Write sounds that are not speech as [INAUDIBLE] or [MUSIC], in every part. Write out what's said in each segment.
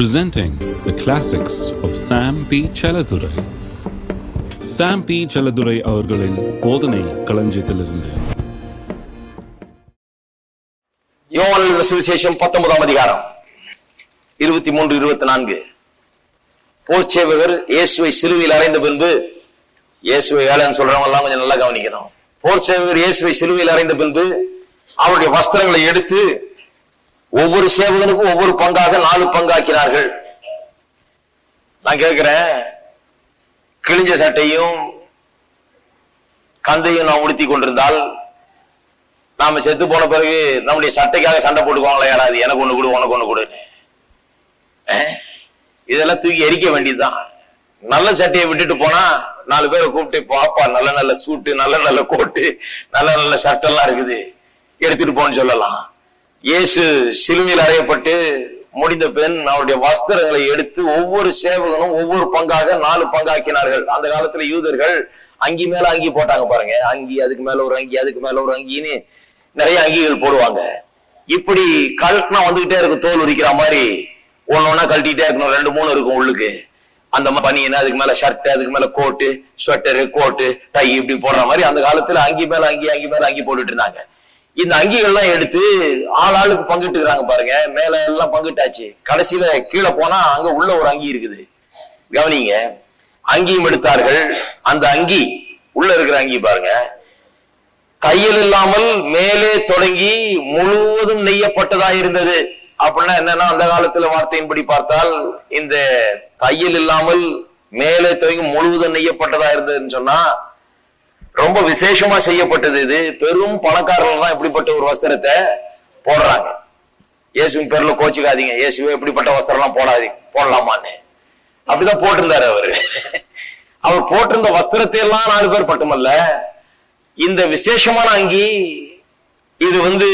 presenting the classics of Sam P. Chaladurai. Sam P Chelladurai அவர்களின் போதனை களஞ்சியத்திலிருந்து. யோவான் எழுதின சுவிசேஷம் பத்தொன்பதாம் அதிகாரம். இருபத்தி மூன்று இருபத்தி நான்கு போர்ச்சேவகர் இயேசுவை சிலுவையில் அறைந்த பின்பு இயேசுவை வேலைன்னு சொல்றவங்க எல்லாம் கொஞ்சம் நல்லா கவனிக்கணும். போர்ச்சேவகர் இயேசுவை சிலுவையில் அறைந்த பின்பு அவருடைய வஸ்திரங்களை எடுத்து ஒவ்வொரு சேவகனுக்கும் ஒவ்வொரு பங்காக நாலு பங்காக்கிறார்கள் நான் கேட்கிறேன் கிழிஞ்ச சட்டையும் கந்தையும் நான் உடுத்தி கொண்டிருந்தால் நாம செத்து போன பிறகு நம்முடைய சட்டைக்காக சண்டை போட்டுக்குவாங்களா யாராவது எனக்கு ஒண்ணு கொடு உனக்கு ஒண்ணு கொடு. இதெல்லாம் தூக்கி எரிக்க வேண்டியதுதான். நல்ல சட்டையை விட்டுட்டு போனா நாலு பேரை கூப்பிட்டு பாப்பா நல்ல நல்ல சூட்டு நல்ல நல்ல கோட்டு நல்ல நல்ல சட்டெல்லாம் இருக்குது. எடுத்துட்டு போன்னு சொல்லலாம். இயேசு சிலுவையில் அறையப்பட்டு முடிந்த பின் அவருடைய வஸ்திரங்களை எடுத்து ஒவ்வொரு சேவகனும் ஒவ்வொரு பங்காக நாலு பங்காக்கினார்கள். அந்த காலத்துல யூதர்கள் அங்கி மேல அங்கி போட்டாங்க பாருங்க. அங்கி அதுக்கு மேல ஒரு அங்கி அதுக்கு மேல ஒரு அங்கின்னு நிறைய அங்கிகள் போடுவாங்க. இப்படி கழட்டினா வந்துகிட்டே இருக்கும் தோல் உரிக்கிற மாதிரி. ஒண்ணு ஒண்ணா கழட்டிட்டே இருக்கணும். ரெண்டு மூணு இருக்கும் உள்ளுக்கு. அந்த மாதிரி பனியன் அதுக்கு மேல ஷர்ட் அதுக்கு மேல கோட்டு ஸ்வெட்டரு கோட்டு டை இப்படி போடுற மாதிரி அந்த காலத்துல அங்கி மேல அங்கி அங்கி மேல அங்கி போட்டுட்டு இருந்தாங்க. இந்த அங்கிகள்லாம் எடுத்து ஆள் ஆளுக்கு பங்கிட்டுக்கிறாங்க பாருங்க. மேல எல்லாம் பங்கிட்டாச்சு. கடைசியில கீழே போனா அங்க உள்ள ஒரு அங்கி இருக்குது. கவனிங்க. அங்கியும் எடுத்தார்கள். அந்த அங்கி உள்ள இருக்கிற அங்கி பாருங்க. தையல் இல்லாமல் மேலே தொடங்கி முழுவதும் நெய்யப்பட்டதா இருந்தது. அப்படின்னா என்னன்னா அந்த காலத்துல வார்த்தையின்படி பார்த்தால் இந்த தையல் இல்லாமல் மேலே தொடங்கி முழுவதும் நெய்யப்பட்டதா இருந்ததுன்னு சொன்னா ரொம்ப விசேஷமா செய்யப்பட்டது இது. பெரும் பணக்காரர்கள் தான் இப்படிப்பட்ட ஒரு வஸ்திரத்தை போடுறாங்க. இயேசுவின் பேர்ல கோச்சுக்காதீங்க. இயேசுவே இப்படிப்பட்ட வஸ்திரம் எல்லாம் போடாதீங்க போடலாமான்னு. அப்படிதான் போட்டிருந்தாரு அவரு. அவர் போட்டிருந்த வஸ்திரத்தை எல்லாம் நாலு பேர் பட்டுமல்ல இந்த விசேஷமான அங்கி இது வந்து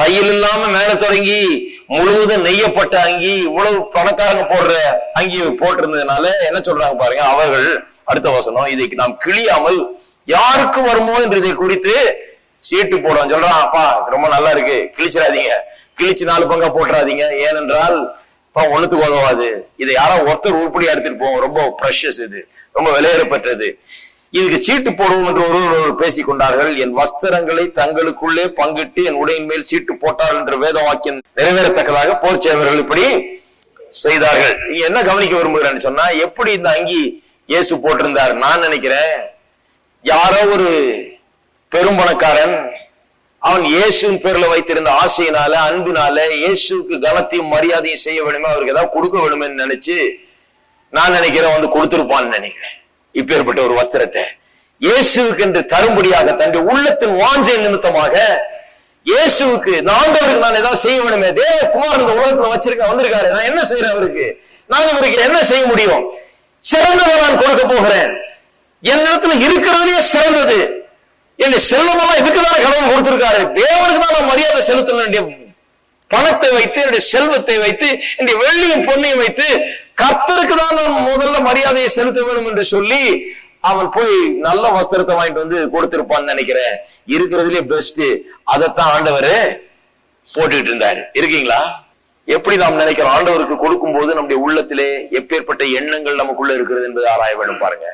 தையல் இல்லாம மேல தொடங்கி முழுவதும் நெய்யப்பட்ட அங்கி இவ்வளவு பணக்காரங்க போடுற அங்கி போட்டிருந்ததுனால என்ன சொல்றாங்க பாருங்க அவர்கள் அடுத்த வசனம் இதை நாம் கிழியாமல் யாருக்கு வருமோ என்று குறித்து சீட்டு போடுவோம் சொல்றான் அப்பா இது ரொம்ப நல்லா இருக்கு. கிழிச்சிடாதீங்க. கிழிச்சு நாலு பங்கா போட்டுறாதீங்க. ஏனென்றால் இப்போ ஒண்ணுத்துக்கு உதவாது இதை யாரோ ஒருத்தர் உருப்படியா எடுத்துட்டு போவோம். ரொம்ப ப்ரெஷஸ் இது. ரொம்ப விலையேறப்பட்டது இதுக்கு சீட்டு போடுவோம் என்று ஒருவர் பேசிக் கொண்டார்கள். என் வஸ்திரங்களை தங்களுக்குள்ளே பங்கிட்டு என் உடையின் மேல் சீட்டு போட்டார்கள் என்ற வேத வாக்கியம் நிறைவேறத்தக்கதாக போர் சேவர்கள் இப்படி செய்தார்கள். நீங்க என்ன கவனிக்க விரும்புகிறேன்னு சொன்னா எப்படி இந்த அங்கி இயேசு போட்டிருந்தார்? நான் நினைக்கிறேன் யாரோ ஒரு பெரும்பணக்காரன் அவன் இயேசுவின் பேர்ல வைத்திருந்த ஆசையினால அன்பினால இயேசுக்கு கனத்தையும் மரியாதையும் செய்ய வேணுமே அவருக்கு ஏதாவது கொடுக்க வேணுமே நினைச்சு நான் நினைக்கிறேன் வந்து கொடுத்திருப்பான்னு நினைக்கிறேன். இப்பேற்பட்ட ஒரு வஸ்திரத்தை. இயேசுவுக்கு என்று தரும்படியாக தன்னுடைய உள்ளத்தின் வாஞ்சை நிமித்தமாக இயேசுவுக்கு ஆண்டவருக்கு நான் ஏதாவது செய்ய வேணுமே தேவ குமார் இந்த உலகத்துல வச்சிருக்க வந்திருக்காரு. நான் என்ன செய்யறேன் அவருக்கு? நான் இவருக்கு என்ன செய்ய முடியும்? சிறந்ததை நான் கொடுக்க போகிறேன். என்னிடத்துல இருக்கிறதுலயே சிறந்தது. என்னுடைய செல்வமெல்லாம் இதுக்குதான கடவுள் கொடுத்திருக்காரு. தேவனுக்கு தான் நான் மரியாதை செலுத்த வேண்டிய பணத்தை வைத்து என்னுடைய செல்வத்தை வைத்து என்னுடைய வெள்ளியும் பொண்ணையும் வைத்து கர்த்தருக்கு தான் நான் முதல்ல மரியாதையை செலுத்த வேண்டும் என்று சொல்லி அவன் போய் நல்ல வஸ்திரத்தை வாங்கிட்டு வந்து கொடுத்திருப்பான்னு நினைக்கிறேன். இருக்கிறதுலே பெஸ்ட் அதைத்தான் ஆண்டவர் போட்டுக்கிட்டு இருந்தாரு. இருக்கீங்களா? எப்படி நாம் நினைக்கிறோம்? ஆண்டவருக்கு கொடுக்கும் போது நம்முடைய உள்ளத்திலே எப்பேற்பட்ட எண்ணங்கள் நமக்குள்ள இருக்கிறது என்பதை ஆராய வேண்டும் பாருங்க.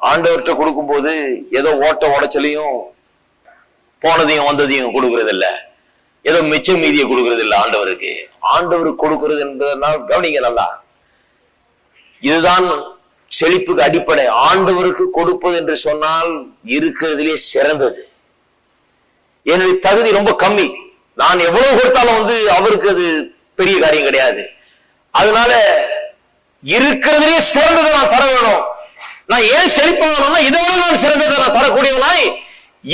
ஆண்டவர்கிட்ட கொடுக்கும் போது ஏதோ ஓட்ட உடைச்சலையும் போனதையும் வந்ததையும் கொடுக்கறது இல்ல ஏதோ மிச்சம் மீதியை கொடுக்கறது இல்லை ஆண்டவருக்கு. ஆண்டவருக்கு கொடுக்கறது என்பதனால் கவனிங்க நல்லா. இதுதான் செழிப்புக்கு அடிப்படை. ஆண்டவருக்கு கொடுப்பது என்று சொன்னால் இருக்கிறதுலே சிறந்தது. என்னுடைய தகுதி ரொம்ப கம்மி. நான் எவ்வளவு கொடுத்தாலும் வந்து அவருக்கு அது பெரிய காரியம் கிடையாது. அதனால இருக்கிறதுலே சிறந்ததை நான் தர வேணும். நான் ஏன் செழிப்பாகணும்னா இதோட நான் சிறந்ததை நான் தரக்கூடியவனாய்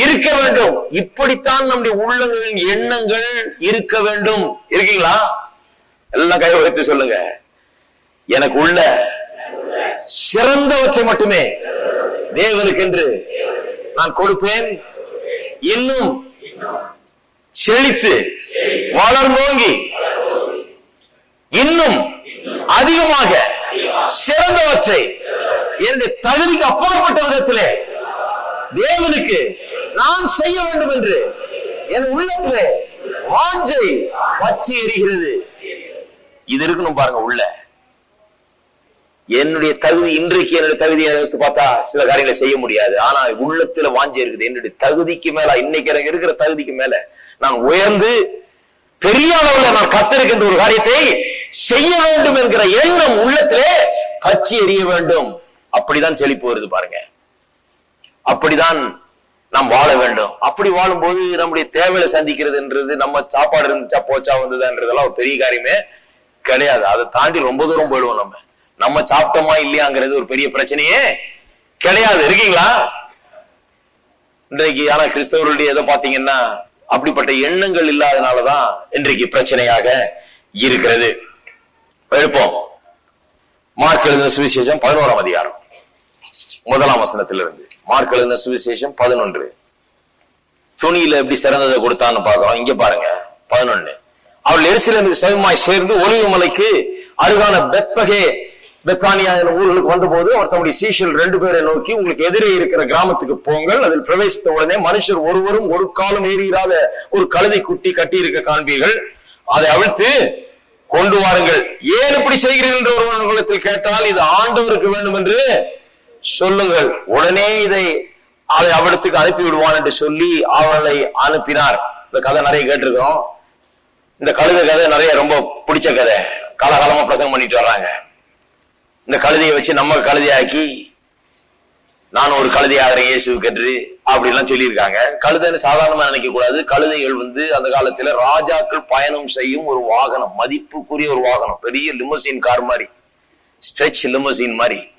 இருக்க வேண்டும். இப்படித்தான் நம்முடைய உள்ளங்களின் எண்ணங்கள் இருக்க வேண்டும். இருக்கீங்களா? எல்லாம் கை வைத்து சொல்லுங்க. எனக்கு உள்ள சிறந்தவற்றை மட்டுமே தேவனுக்கு என்று நான் கொடுப்பேன். இன்னும் செழித்து வளர்ந்தோங்கி இன்னும் அதிகமாக சிறந்தவற்றை என்னுடைய தகுதிக்கு அப்பாற்பட்ட விதத்திலே தேவனுக்கு நான் செய்ய வேண்டும் என்று என் உள்ளத்திலே வாஞ்சை பற்றி எரிகிறது. இது இருக்கணும் பாருங்க உள்ள. என்னுடைய தகுதி இன்றைக்கு என்னுடைய தகுதியை யோசித்து பார்த்தா சில காரியங்களை செய்ய முடியாது. ஆனா உள்ளத்துல வாஞ்சி இருக்குது. என்னுடைய தகுதிக்கு மேல இன்னைக்கு எனக்கு இருக்கிற தகுதிக்கு மேல நான் உயர்ந்து பெரிய அளவுல நான் கத்திருக்கின்ற ஒரு காரியத்தை செய்ய வேண்டும் என்கிற எண்ணம் உள்ளத்திலே பச்சி எறிய வேண்டும். அப்படிதான் செழிப்பு வருது பாருங்க. அப்படிதான் நாம் வாழ வேண்டும். அப்படி வாழும்போது நம்முடைய தேவையை சந்திக்கிறதுன்றது நம்ம சாப்பாடு இருந்துச்சா போச்சா வந்ததுன்றதெல்லாம் ஒரு பெரிய காரியமே கிடையாது. அதை தாண்டி ரொம்ப தூரம் போயிடுவோம் நம்ம. நம்ம சாப்பிட்டோமா இல்லையாங்கிறது ஒரு பெரிய பிரச்சனையே கிடையாது. இருக்கீங்களா? இன்றைக்கு ஆனா கிறிஸ்தவர்களுடைய எதை பாத்தீங்கன்னா அப்படிப்பட்ட எண்ணங்கள் இல்லாதனாலதான் இன்றைக்கு பிரச்சனையாக இருக்கிறது. எழுப்போம். மார்க் எழுதின சுவிசேஷம் பதினோராம் அதிகாரம். முதலாம் வசனத்திலிருந்து. மார்க் எழுதின சுவிசேஷம் பதினொன்று. துணியில எப்படி சிறந்ததை கொடுத்தான்னு பார்க்கிறோம். இங்க பாருங்க பதினொன்னு. அவள் எரிசிலிருந்து சமமாய் சேர்ந்து ஒலிவு மலைக்கு அருகான பெத்பகே பெத்தானியா என்ற ஊர்களுக்கு வந்தபோது அவர் தம்முடைய சீஷல் ரெண்டு பேரை நோக்கி உங்களுக்கு எதிரே இருக்கிற கிராமத்துக்கு போங்கள். அதில் பிரவேசித்த உடனே மனுஷர் ஒருவரும் ஒரு காலம் ஏறியிராத ஒரு கழுதை குட்டி கட்டி இருக்க காண்பீர்கள். அதை அவிழ்த்து கொண்டு வாருங்கள். ஏன் இப்படி செய்கிறீர்கள் என்று ஒருவன் உங்களிடத்தில் கேட்டால் இது ஆண்டவருக்கு வேண்டும் என்று சொல்லுங்கள். உடனே இதை அதை அவடத்துக்கு அனுப்பி விடுவான் என்று சொல்லி அவர்களை அனுப்பினார். இந்த கதை நிறைய கேட்டிருக்கிறோம். இந்த கழுத கதை நிறைய ரொம்ப பிடிச்ச கதை. காலகாலமா பிரசங்கம் பண்ணிட்டு வர்றாங்க. இந்த கழுதையை வச்சு நம்ம கழுதையாக்கி நான் ஒரு கழுதையாகிறேன் இயேசு என்று அப்படி எல்லாம் சொல்லியிருக்காங்க. கழுதைன்னு சாதாரணமா நினைக்க கூடாது கழுதைகள் வந்து அந்த காலத்துல ராஜாக்கள் பயணம் செய்யும் ஒரு வாகனம் மதிப்புக்குரிய ஒரு வாகனம். பெரிய லிமோசின் கார் மாதிரி. ஸ்ட்ரெச் லிமோசின் மாதிரி.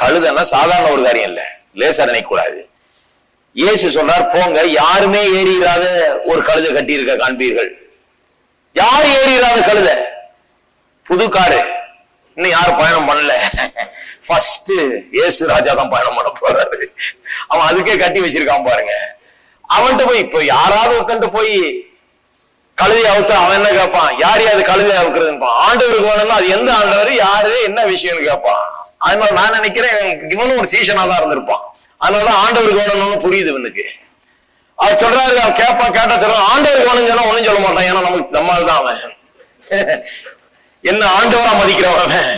கழுதனா சாதாரண ஒரு காரியம் இல்ல. லேசா நினைக்க இயேசு சொன்னார் போங்க யாருமே ஏறிடாத ஒரு கழுதை கட்டி இருக்க காண்பீர்கள். யார் ஏறிடாத கழுதை? புது காரு. இன்னும் யாரும் பயணம் பண்ணல. ஃபர்ஸ்ட் இயேசு ராஜா தான் பயணம் பண்ண போறாரு. அவன் அதுக்கே கட்டி வச்சிருக்கான் பாருங்க. அவன்கிட்ட போய் இப்ப யாராவது ஒருத்தன்ட்டு போய் கழுதி அவுத்த அவன் என்ன கேட்பான் யார் யாரு கழுதை அவுக்குறதுன்னு ஆண்டவருக்கு வேணும்னா அது எந்த ஆண்டவர் யாரு என்ன விஷயம்னு கேட்பான் அது மாதிரி நான் நினைக்கிறேன் இவனும் ஒரு சீசனா தான் இருந்திருப்பான். அதனாலதான் ஆண்டவர் வேணும்னு புரியுது இவனுக்கு. அவர் சொல்றாரு அவன் கேட்பான் கேட்டா சொல்றான் ஆண்டவர் வேணும்னு சொன்னா ஒண்ணும் சொல்ல மாட்டான். ஏன்னா நமக்கு நம்மால் தான் அவன். [LAUGHS] என்ன ஆண்டவரா மதிக்கிறவன் அவன்.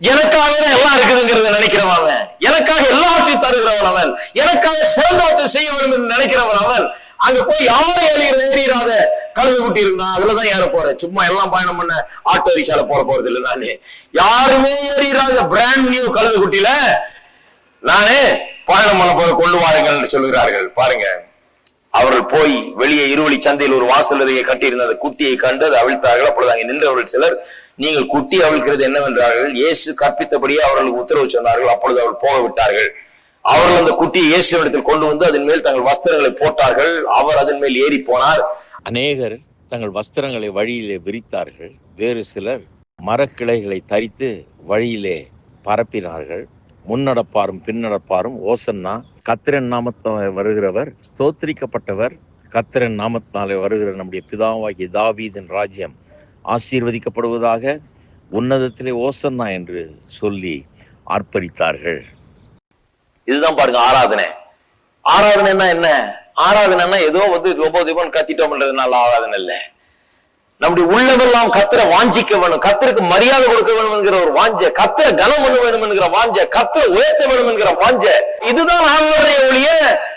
எனக்காக தான் எல்லாம் இருக்குதுங்கிறத நினைக்கிறவன் அவன். எனக்காக எல்லாத்தையும் தருகிறவன் அவன். எனக்காக சிறந்தவற்றை செய்ய வேண்டும் என்று நினைக்கிறவன் அவன். அங்க போய் யாரும் ஏறி ஏறிடாத கழுவு குட்டி இருந்தான் அதுலதான் ஏற போறேன். சும்மா எல்லாம் பயணம் பண்ண ஆட்டோ ரிக்ஷால போற போறது இல்லை நானு. யாருமே ஏறிடாத பிராண்ட் நியூ கழுவு குட்டியில நானே பயணம் பண்ண போற கொண்டு வாருங்கள் என்று சொல்கிறார்கள் பாருங்க. அவர்கள் போய் வெளியே இருவழி சந்தையில் ஒரு வாசல் அருகே கட்டியிருந்த அந்த குட்டியை கண்டு அதை அவிழ்த்தார்கள். அப்பொழுது அங்கே நின்றவர்கள் சிலர் நீங்கள் குட்டி அவிழ்க்கிறது என்னவென்றார்கள்? இயேசு கற்பித்தபடியே அவர்களுக்கு உத்தரவு சொன்னார்கள். அப்பொழுது அவர்கள் போக விட்டார்கள் அவர்கள் அந்த குட்டியை இயேசுவிடத்தில் கொண்டு வந்து அதன் மேல் தங்கள் வஸ்திரங்களை போட்டார்கள். அவர் அதன் மேல் ஏறி போனார். அநேகர் தங்கள் வஸ்திரங்களை வழியிலே விரித்தார்கள். வேறு சிலர் மரக்கிளைகளை தரித்து வழியிலே பரப்பினார்கள். முன்னடப்பாரும் பின்னடப்பாரும் ஓசன்னா கத்திரன் நாமத்தாலே வருகிறவர் ஸ்தோத்திரிக்கப்பட்டவர் கத்திரன் நாமத்தாலே வருகிற நம்முடைய பிதாவாகிய தாவீதின் ராஜ்யம் ஆசீர்வதிக்கப்படுவதாக உன்னதத்திலே ஓசன்னா என்று சொல்லி ஆர்ப்பரித்தார்கள். இதுதான் பாருங்க ஆராதனை. ஆராதனைன்னா என்ன? ஆராதனைன்னா ஏதோ வந்து ரொம்ப தீபம் கத்திட்டோம்ன்றதுனால ஆராதனை இல்ல. நம்முடைய உள்ளமெல்லாம் கத்தரை வாஞ்சிக்க வேணும். கத்தருக்கு மரியாதை கொடுக்க வேணும் என்கிற ஒரு வாஞ்ச கத்தரை கனம் பண்ண வேணும் என்கிற வாஞ்ச கத்தரை உயர்த்த வேணும் என்கிற வாஞ்ச. இதுதான் ஆராதனை ஒழிய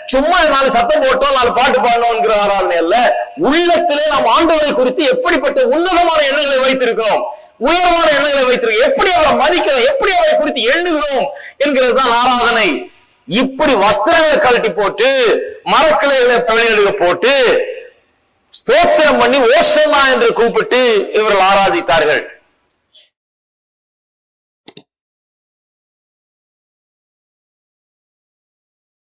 சும்மா நாலு சத்தம் போட்டோம் நாலு பாட்டு பாடணும் என்கிற ஆராதனை அல்ல. உள்ளத்திலே நாம் ஆண்டவரை குறித்து எப்படிப்பட்ட உன்னதமான எண்ணங்களை வைத்திருக்கிறோம்? உயர்வான எண்ணங்களை வைத்திருக்கிறோம். எப்படி அவரை மதிக்கிறோம்? எப்படி அவரை குறித்து எண்ணுகிறோம்? என்கிறது தான் ஆராதனை. இப்படி வஸ்திரங்களை கழட்டி போட்டு மரக்கிளைகளை வெளியிடுக போட்டு ஸ்தோத்திரம் பண்ணி ஓசமா என்று கூப்பிட்டு இவர்கள் ஆராதித்தார்கள்.